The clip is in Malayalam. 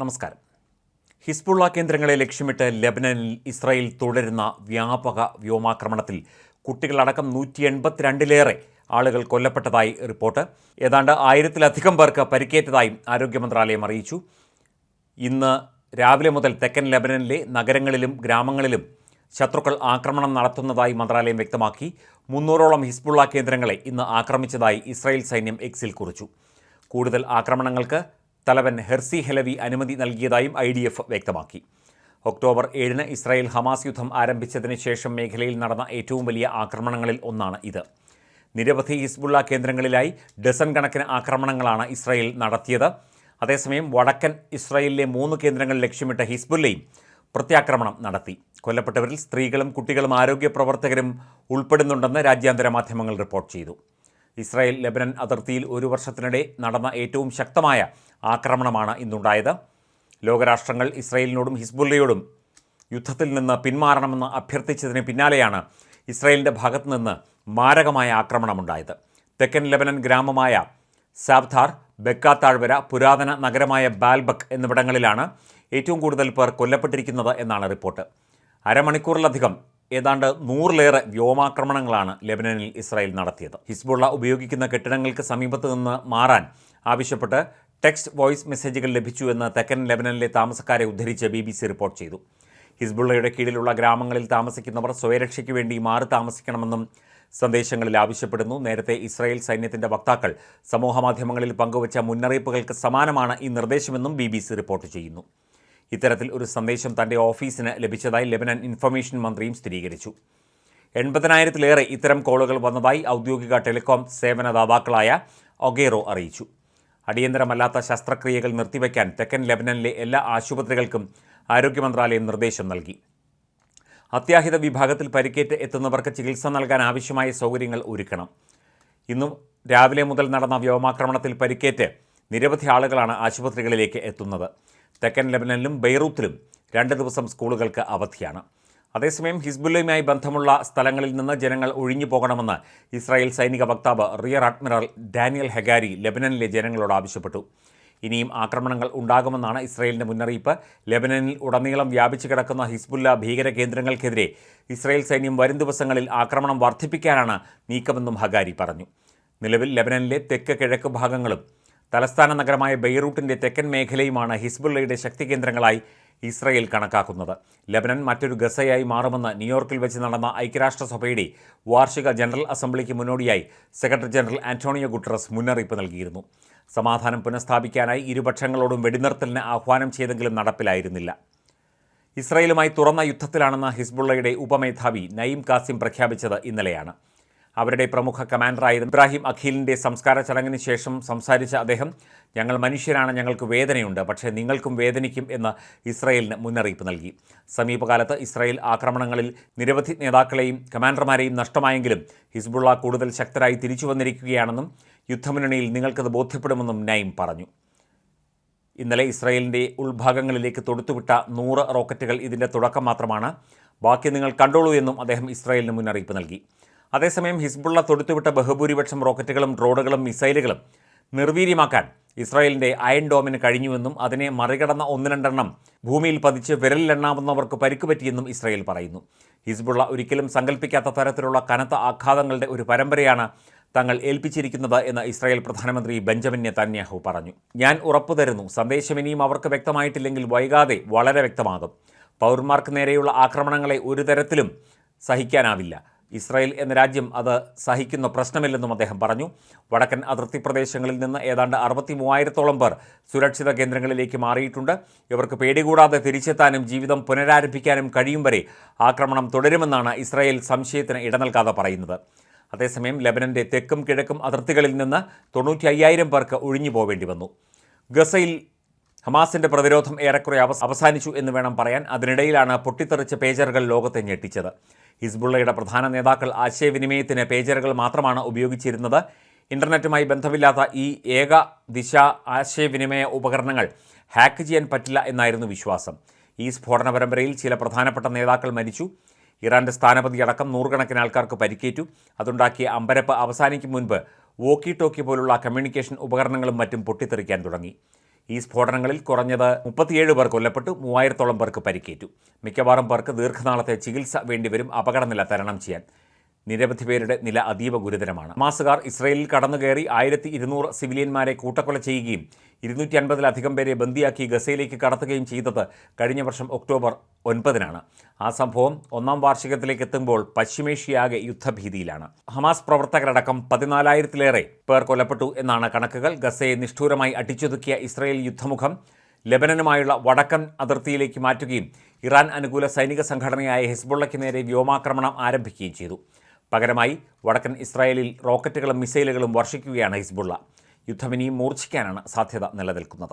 നമസ്കാരം. ഹിസ്ബുള്ള കേന്ദ്രങ്ങളെ ലക്ഷ്യമിട്ട് ലെബനനിൽ ഇസ്രായേൽ തുടരുന്ന വ്യാപക വ്യോമാക്രമണത്തിൽ കുട്ടികളടക്കം നൂറ്റി എൺപത്തിരണ്ടിലേറെ ആളുകൾ കൊല്ലപ്പെട്ടതായി റിപ്പോർട്ട്. ഏതാണ്ട് ആയിരത്തിലധികം പേർക്ക് പരിക്കേറ്റതായും ആരോഗ്യ മന്ത്രാലയം അറിയിച്ചു. ഇന്ന് രാവിലെ മുതൽ തെക്കൻ ലെബനനിലെ നഗരങ്ങളിലും ഗ്രാമങ്ങളിലും ശത്രുക്കൾ ആക്രമണം നടത്തുന്നതായി മന്ത്രാലയം വ്യക്തമാക്കി. മുന്നൂറോളം ഹിസ്ബുള്ള കേന്ദ്രങ്ങളെ ഇന്ന് ആക്രമിച്ചതായി ഇസ്രായേൽ സൈന്യം എക്സിൽ കുറിച്ചു. കൂടുതൽ ആക്രമണങ്ങൾക്ക് തലവൻ ഹെർസി ഹെലവി അനുമതി നൽകിയതായും ഐ വ്യക്തമാക്കി. ഒക്ടോബർ ഏഴിന് ഇസ്രായേൽ ഹമാസ് യുദ്ധം ആരംഭിച്ചതിന് ശേഷം മേഖലയിൽ നടന്ന ഏറ്റവും വലിയ ആക്രമണങ്ങളിൽ ഒന്നാണ് ഇത്. നിരവധി ഹിസ്ബുള്ള കേന്ദ്രങ്ങളിലായി ഡസൻ കണക്കിന് ആക്രമണങ്ങളാണ് ഇസ്രായേൽ നടത്തിയത്. അതേസമയം വടക്കൻ ഇസ്രായേലിലെ മൂന്ന് കേന്ദ്രങ്ങൾ ലക്ഷ്യമിട്ട ഹിസ്ബുല്ലയും പ്രത്യാക്രമണം നടത്തി. കൊല്ലപ്പെട്ടവരിൽ സ്ത്രീകളും കുട്ടികളും ആരോഗ്യ പ്രവർത്തകരും ഉൾപ്പെടുന്നുണ്ടെന്ന് രാജ്യാന്തര മാധ്യമങ്ങൾ റിപ്പോർട്ട് ചെയ്തു. ഇസ്രായേൽ ലെബനൻ അതിർത്തിയിൽ ഒരു വർഷത്തിനിടെ നടന്ന ഏറ്റവും ശക്തമായ ആക്രമണമാണ് ഇന്നുണ്ടായത്. ലോകരാഷ്ട്രങ്ങൾ ഇസ്രയേലിനോടും ഹിസ്ബുല്ലയോടും യുദ്ധത്തിൽ നിന്ന് പിന്മാറണമെന്ന് അഭ്യർത്ഥിച്ചതിന് പിന്നാലെയാണ് ഇസ്രയേലിന്റെ ഭാഗത്തു നിന്ന് മാരകമായ ആക്രമണമുണ്ടായത്. തെക്കൻ ലെബനൻ ഗ്രാമമായ സാബ്ധാർ ബെക്ക താഴ്വര പുരാതന നഗരമായ ബാൽബക് എന്നിവിടങ്ങളിലാണ് ഏറ്റവും കൂടുതൽ പേർ കൊല്ലപ്പെട്ടിരിക്കുന്നത് എന്നാണ് റിപ്പോർട്ട്. അരമണിക്കൂറിലധികം ഏതാണ്ട് നൂറിലേറെ വ്യോമാക്രമണങ്ങളാണ് ലെബനനിൽ ഇസ്രായേൽ നടത്തിയത്. ഹിസ്ബുള്ള ഉപയോഗിക്കുന്ന കെട്ടിടങ്ങൾക്ക് സമീപത്ത് നിന്ന് മാറാൻ ആവശ്യപ്പെട്ട് ടെക്സ്റ്റ് വോയിസ് മെസ്സേജുകൾ ലഭിച്ചു എന്ന് തെക്കൻ ലെബനനിലെ താമസക്കാരെ ഉദ്ധരിച്ച് ബി ബി സി റിപ്പോർട്ട് ചെയ്തു. ഹിസ്ബുള്ളയുടെ കീഴിലുള്ള ഗ്രാമങ്ങളിൽ താമസിക്കുന്നവർ സ്വയരക്ഷയ്ക്ക് വേണ്ടി മാറി താമസിക്കണമെന്നും സന്ദേശങ്ങളിൽ ആവശ്യപ്പെടുന്നു. നേരത്തെ ഇസ്രായേൽ സൈന്യത്തിന്റെ വക്താക്കൾ സമൂഹമാധ്യമങ്ങളിൽ പങ്കുവച്ച മുന്നറിയിപ്പുകൾക്ക് സമാനമാണ് ഈ നിർദ്ദേശമെന്നും ബി റിപ്പോർട്ട് ചെയ്യുന്നു. ഇത്തരത്തിൽ ഒരു സന്ദേശം തന്റെ ഓഫീസിന് ലഭിച്ചതായി ലെബനൻ ഇൻഫർമേഷൻ മന്ത്രിയും സ്ഥിരീകരിച്ചു. എൺപതിനായിരത്തിലേറെ ഇത്തരം കോളുകൾ വന്നതായി ഔദ്യോഗിക ടെലികോം സേവനദാതാക്കളായ ഒഗേറോ അറിയിച്ചു. അടിയന്തരമല്ലാത്ത ശസ്ത്രക്രിയകൾ നിർത്തിവെക്കാൻ തെക്കൻ ലെബനനിലെ എല്ലാ ആശുപത്രികൾക്കും ആരോഗ്യ മന്ത്രാലയം നിർദ്ദേശം നൽകി. അത്യാഹിത വിഭാഗത്തിൽ പരിക്കേറ്റ് എത്തുന്നവർക്ക് ചികിത്സ നൽകാൻ ആവശ്യമായ സൗകര്യങ്ങൾ ഒരുക്കണം. ഇന്നും രാവിലെ മുതൽ നടന്ന വ്യോമാക്രമണത്തിൽ പരിക്കേറ്റ് നിരവധി ആളുകളാണ് ആശുപത്രികളിലേക്ക് എത്തുന്നത്. തെക്കൻ ലെബനനിലും ബെയ്റൂത്തിലും രണ്ട് ദിവസം സ്കൂളുകൾക്ക് അവധിയാണ്. അതേസമയം ഹിസ്ബുല്ലയുമായി ബന്ധമുള്ള സ്ഥലങ്ങളിൽ നിന്ന് ജനങ്ങൾ ഒഴിഞ്ഞു പോകണമെന്ന് ഇസ്രായേൽ സൈനിക വക്താവ് റിയർ അഡ്മിറൽ ഡാനിയൽ ഹെഗാരി ലെബനനിലെ ജനങ്ങളോട് ആവശ്യപ്പെട്ടു. ഇനിയും ആക്രമണങ്ങൾ ഉണ്ടാകുമെന്നാണ് ഇസ്രായേലിന്റെ മുന്നറിയിപ്പ്. ലെബനനിൽ ഉടനീളം വ്യാപിച്ചു കിടക്കുന്ന ഹിസ്ബുല്ല ഭീകര കേന്ദ്രങ്ങൾക്കെതിരെ ഇസ്രായേൽ സൈന്യം വരും ദിവസങ്ങളിൽ ആക്രമണം വർദ്ധിപ്പിക്കാനാണ് നീക്കമെന്നും ഹഗാരി പറഞ്ഞു. നിലവിൽ ലെബനനിലെ തെക്ക് കിഴക്ക് ഭാഗങ്ങളും തലസ്ഥാന നഗരമായ ബെയ്റൂട്ടിന്റെ തെക്കൻ മേഖലയുമാണ് ഹിസ്ബുള്ളയുടെ ശക്തി കേന്ദ്രങ്ങളായി ഇസ്രയേൽ കണക്കാക്കുന്നത്. ലബനൻ മറ്റൊരു ഗസയായി മാറുമെന്ന് ന്യൂയോർക്കിൽ വെച്ച് നടന്ന ഐക്യരാഷ്ട്രസഭയുടെ വാർഷിക ജനറൽ അസംബ്ലിക്ക് മുന്നോടിയായി സെക്രട്ടറി ജനറൽ ആന്റോണിയോ ഗുട്ടറസ് മുന്നറിയിപ്പ് നൽകിയിരുന്നു. സമാധാനം പുനഃസ്ഥാപിക്കാനായി ഇരുപക്ഷങ്ങളോടും വെടിനിർത്തലിന് ആഹ്വാനം ചെയ്തെങ്കിലും നടപ്പിലായിരുന്നില്ല. ഇസ്രയേലുമായി തുറന്ന യുദ്ധത്തിലാണെന്ന് ഹിസ്ബുള്ളയുടെ ഉപമേധാവി നയീം കാസിം പ്രഖ്യാപിച്ചത് ഇന്നലെയാണ്. അവരുടെ പ്രമുഖ കമാൻഡറായിരുന്ന ഇബ്രാഹിം അഖീലിന്റെ സംസ്കാര ചടങ്ങിന് ശേഷം സംസാരിച്ച അദ്ദേഹം ഞങ്ങൾ മനുഷ്യരാണ് ഞങ്ങൾക്ക് വേദനയുണ്ട് പക്ഷേ നിങ്ങൾക്കും വേദനിക്കും എന്ന് ഇസ്രായേലിന് മുന്നറിയിപ്പ് നൽകി. സമീപകാലത്ത് ഇസ്രായേൽ ആക്രമണങ്ങളിൽ നിരവധി നേതാക്കളെയും കമാൻഡർമാരെയും നഷ്ടമായെങ്കിലും ഹിസ്ബുള്ള കൂടുതൽ ശക്തരായി തിരിച്ചു വന്നിരിക്കുകയാണെന്നും യുദ്ധമുന്നണിയിൽ നിങ്ങൾക്കത് ബോധ്യപ്പെടുമെന്നും നൈം പറഞ്ഞു. ഇന്നലെ ഇസ്രായേലിന്റെ ഉൾഭാഗങ്ങളിലേക്ക് തൊടുത്തുവിട്ട നൂറ് റോക്കറ്റുകൾ ഇതിന്റെ തുടക്കം മാത്രമാണ്. ബാക്കി നിങ്ങൾ കണ്ടോളൂ എന്നും അദ്ദേഹം ഇസ്രായേലിന് മുന്നറിയിപ്പ് നൽകി. അതേസമയം ഹിസ്ബുള്ള തൊടുത്തുവിട്ട ബഹുഭൂരിപക്ഷം റോക്കറ്റുകളും ഡ്രോണുകളും മിസൈലുകളും നിർവീര്യമാക്കാൻ ഇസ്രായേലിന്റെ അയൺ ഡോമിന് കഴിഞ്ഞുവെന്നും അതിനെ മറികടന്ന ഒന്ന് രണ്ടെണ്ണം ഭൂമിയിൽ പതിച്ച് വിരലിലെണ്ണാവുന്നവർക്ക് പരിക്കുപറ്റിയെന്നും ഇസ്രായേൽ പറയുന്നു. ഹിസ്ബുള്ള ഒരിക്കലും സങ്കല്പിക്കാത്ത തരത്തിലുള്ള കനത്ത ആഘാതങ്ങളുടെ ഒരു പരമ്പരയാണ് തങ്ങൾ ഏൽപ്പിച്ചിരിക്കുന്നത് എന്ന് ഇസ്രായേൽ പ്രധാനമന്ത്രി ബെഞ്ചമിൻ നെതന്യാഹു പറഞ്ഞു. ഞാൻ ഉറപ്പു തരുന്നു സന്ദേശം ഇനിയും അവർക്ക് വ്യക്തമായിട്ടില്ലെങ്കിൽ വൈകാതെ വളരെ വ്യക്തമാകും. പൗരന്മാർക്ക് നേരെയുള്ള ആക്രമണങ്ങളെ ഒരു തരത്തിലും സഹിക്കാനാവില്ല. ഇസ്രായേൽ എന്ന രാജ്യം അത് സഹിക്കുന്ന പ്രശ്നമില്ലെന്നും അദ്ദേഹം പറഞ്ഞു. വടക്കൻ അതിർത്തി പ്രദേശങ്ങളിൽ നിന്ന് ഏതാണ്ട് അറുപത്തി മൂവായിരത്തോളം പേർ സുരക്ഷിത കേന്ദ്രങ്ങളിലേക്ക് മാറിയിട്ടുണ്ട്. ഇവർക്ക് പേടികൂടാതെ തിരിച്ചെത്താനും ജീവിതം പുനരാരംഭിക്കാനും കഴിയും വരെ ആക്രമണം തുടരുമെന്നാണ് ഇസ്രായേൽ സംശയത്തിന് ഇട നൽകാതെ പറയുന്നത്. അതേസമയം ലെബനന്റെ തെക്കും കിഴക്കും അതിർത്തികളിൽ നിന്ന് തൊണ്ണൂറ്റി അയ്യായിരം പേർക്ക് ഒഴിഞ്ഞു പോവേണ്ടി വന്നു. ഗസയിൽ ഹമാസിന്റെ പ്രതിരോധം ഏറെക്കുറെ അവസാനിച്ചു എന്ന് വേണം പറയാൻ. അതിനിടയിലാണ് പൊട്ടിത്തെറിച്ച പേജറുകൾ ലോകത്തെ ഞെട്ടിച്ചത്. ഹിസ്ബുള്ളയുടെ പ്രധാന നേതാക്കൾ ആശയവിനിമയത്തിന് പേജറുകൾ മാത്രമാണ് ഉപയോഗിച്ചിരുന്നത്. ഇന്റർനെറ്റുമായി ബന്ധമില്ലാത്ത ഈ ഏക ദിശ ആശയവിനിമയ ഉപകരണങ്ങൾ ഹാക്ക് ചെയ്യാൻ പറ്റില്ല എന്നായിരുന്നു വിശ്വാസം. ഈ സ്ഫോടന പരമ്പരയിൽ ചില പ്രധാനപ്പെട്ട നേതാക്കൾ മരിച്ചു. ഇറാന്റെ സ്ഥാനപതി അടക്കം നൂറുകണക്കിന് ആൾക്കാർക്ക് പരിക്കേറ്റു. അതുണ്ടാക്കിയ അമ്പരപ്പ് അവസാനിക്കും മുൻപ് വോക്കി ടോക്കി പോലുള്ള കമ്മ്യൂണിക്കേഷൻ ഉപകരണങ്ങളും മറ്റും പൊട്ടിത്തെറിക്കാൻ തുടങ്ങി. ഈ സ്ഫോടനങ്ങളിൽ കുറഞ്ഞത് മുപ്പത്തിയേഴ് പേർ കൊല്ലപ്പെട്ടു മൂവായിരത്തോളം പേർക്ക് പരിക്കേറ്റു. മിക്കവാറും പേർക്ക് ദീർഘനാളത്തെ ചികിത്സ വേണ്ടിവരും അപകടനില തരണം ചെയ്യാൻ. നിരവധി പേരുടെ നില അതീവ ഗുരുതരമാണ്. മാസുകാർ ഇസ്രയേലിൽ കടന്നുകയറി ആയിരത്തി ഇരുന്നൂറ് സിവിലിയന്മാരെ കൂട്ടക്കൊല ചെയ്യുകയും ഇരുന്നൂറ്റി അൻപതിലധികം പേരെ ബന്ദിയാക്കി ഗസയിലേക്ക് കടത്തുകയും ചെയ്തത് കഴിഞ്ഞ വർഷം ഒക്ടോബർ ഒൻപതിനാണ്. ആ സംഭവം ഒന്നാം വാർഷികത്തിലേക്ക് എത്തുമ്പോൾ പശ്ചിമേഷ്യയാകെ യുദ്ധഭീതിയിലാണ്. ഹമാസ് പ്രവർത്തകരടക്കം പതിനാലായിരത്തിലേറെ പേർ കൊല്ലപ്പെട്ടു എന്നാണ് കണക്കുകൾ. ഗസയെ നിഷ്ഠൂരമായി അടിച്ചൊതുക്കിയ ഇസ്രയേൽ യുദ്ധമുഖം ലബനനുമായുള്ള വടക്കൻ അതിർത്തിയിലേക്ക് മാറ്റുകയും ഇറാൻ അനുകൂല സൈനിക സംഘടനയായ ഹിസ്ബുള്ളയ്ക്ക് നേരെ വ്യോമാക്രമണം ആരംഭിക്കുകയും ചെയ്തു. പകരമായി വടക്കൻ ഇസ്രായേലിൽ റോക്കറ്റുകളും മിസൈലുകളും വർഷിക്കുകയാണ് ഹിസ്ബുള്ള. യുദ്ധം ഇനിയും മൂർച്ഛിക്കാനാണ് സാധ്യത നിലനിൽക്കുന്നത്.